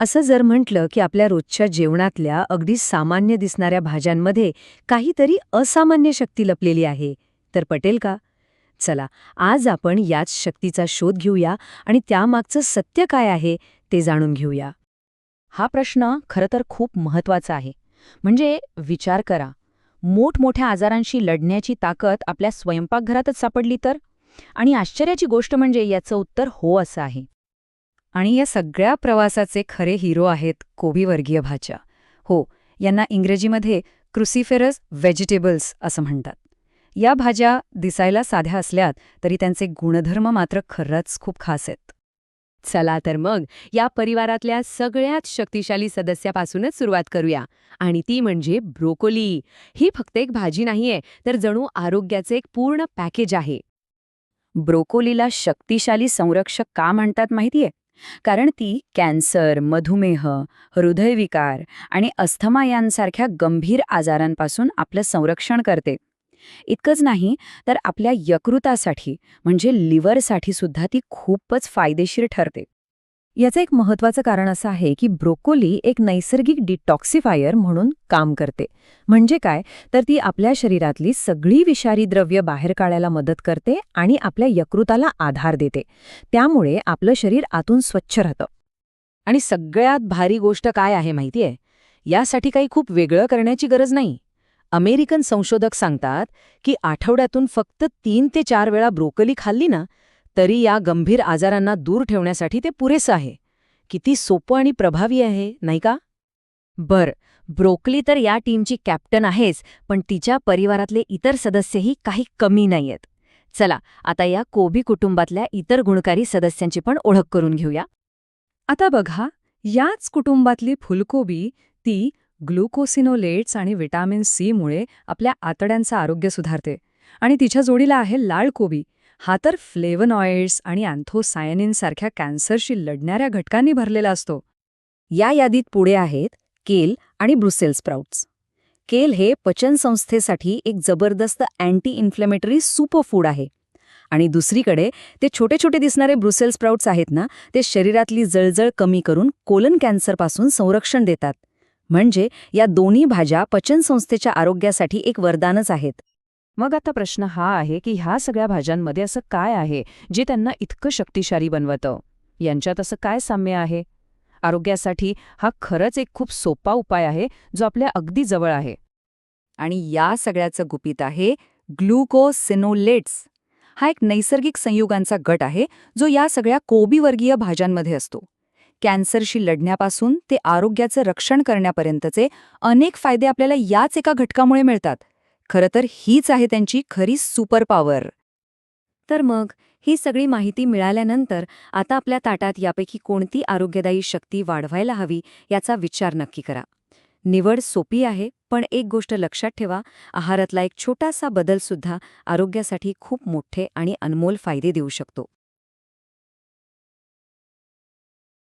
असं जर म्हटलं की आपल्या रोजच्या जेवणातल्या अगदी सामान्य दिसणाऱ्या भाज्यांमध्ये काहीतरी असामान्य शक्ती लपलेली आहे तर पटेल का? चला आज आपण याच शक्तीचा शोध घेऊया आणि त्यामागचं सत्य काय आहे ते जाणून घेऊया. हा प्रश्न खरं तर खूप महत्त्वाचा आहे. म्हणजे विचार करा मोठमोठ्या आजारांशी लढण्याची ताकद आपल्या स्वयंपाकघरातच सापडली तर? आणि आश्चर्याची गोष्ट म्हणजे याचं उत्तर हो असं आहे. आणि या सगळ्या प्रवासाचे खरे हिरो आहेत कोबीवर्गीय भाज्या हो यांना इंग्रजीमध्ये क्रुसिफेरस व्हेजिटेबल्स असं म्हणतात. या भाज्या दिसायला साध्या असल्यात तरी त्यांचे गुणधर्म मात्र खरंच खूप खास आहेत. चला तर मग या परिवारातल्या सगळ्यात शक्तिशाली सदस्यापासूनच सुरुवात करूया. आणि ती म्हणजे ब्रोकोली. ही फक्त एक भाजी नाहीये तर जणू आरोग्याचे एक पूर्ण पॅकेज आहे. ब्रोकोलीला शक्तिशाली संरक्षक का म्हणतात माहितीये? कारण ती कॅन्सर मधुमेह हृदयविकार आणि अस्थमा यांसारख्या गंभीर आजारांपासून आपलं संरक्षण करते. इतकंच नाही तर आपल्या यकृतासाठी म्हणजे लिव्हरसाठी सुद्धा ती खूपच फायदेशीर ठरते. याचं एक महत्वाचं कारण असं आहे की ब्रोकोली एक नैसर्गिक डिटॉक्सिफायर म्हणून काम करते. म्हणजे काय? तर ती आपल्या शरीरातली सगळी विषारी द्रव्य बाहेर काढायला मदत करते आणि आपल्या यकृताला आधार देते. त्यामुळे आपलं शरीर आतून स्वच्छ राहतं. आणि सगळ्यात भारी गोष्ट काय आहे माहितीये? यासाठी काही खूप वेगळं करण्याची गरज नाही. अमेरिकन संशोधक सांगतात की आठवड्यातून फक्त तीन ते चार वेळा ब्रोकली खाल्ली ना तरी या गंभीर आजारांना दूर ठेवण्यासाठी ते पुरेसं आहे. किती सोपं आणि प्रभावी आहे नाही का? बर ब्रोकली तर या टीमची कॅप्टन आहेच पण तिच्या परिवारातले इतर सदस्यही काही कमी नाहीयेत. चला आता या कोबी कुटुंबातल्या इतर गुणकारी सदस्यांची पण ओळख करून घेऊया. आता बघा याच कुटुंबातली फुलकोबी ती ग्लुकोसिनोलेट्स आणि व्हिटॅमिन सी मुळे आपल्या आतड्यांचं आरोग्य सुधारते. आणि तिच्या जोडीला आहे लाल कोबी. हा तर फ्लेवनॉइड्स आणि अँथोसायनिनसारख्या कॅन्सरशी लढणाऱ्या घटकांनी भरलेला असतो. या यादीत पुढे आहेत केल आणि ब्रुसेल स्प्राउट्स. केल हे पचनसंस्थेसाठी एक जबरदस्त अँटी इन्फ्लेमेटरी सुपरफूड आहे. आणि दुसरीकडे ते छोटे छोटे दिसणारे ब्रुसेल स्प्राउट्स आहेत ना ते शरीरातली जळजळ कमी करून कोलन कॅन्सरपासून संरक्षण देतात. म्हणजे या दोन्ही भाज्या पचनसंस्थेच्या आरोग्यासाठी एक वरदानच आहेत. मग आता प्रश्न हा आहे की ह्या सगळ्या भाज्यांमध्ये असं काय आहे जे त्यांना इतकं शक्तिशाली बनवतं? यांच्यात असं काय साम्य आहे? आरोग्यासाठी हा खरंच एक खूप सोपा उपाय आहे जो आपल्या अगदी जवळ आहे. आणि या सगळ्याचं गुपित आहे ग्लुकोसिनोलेट्स. हा एक नैसर्गिक संयुगांचा गट आहे जो या सगळ्या कोबीवर्गीय भाज्यांमध्ये असतो. कॅन्सरशी लढण्यापासून ते आरोग्याचं रक्षण करण्यापर्यंतचे अनेक फायदे आपल्याला याच एका घटकामुळे मिळतात. खरं तर हीच आहे त्यांची खरी सुपर पॉवर तर मग ही सगळी माहिती मिळाल्यानंतर आता आपल्या ताटात यापैकी कोणती आरोग्यदायी शक्ती वाढवायला हवी याचा विचार नक्की करा. निवड सोपी आहे पण एक गोष्ट लक्षात ठेवा आहारातला एक छोटासा बदल सुद्धा आरोग्यासाठी खूप मोठे आणि अनमोल फायदे देऊ शकतो.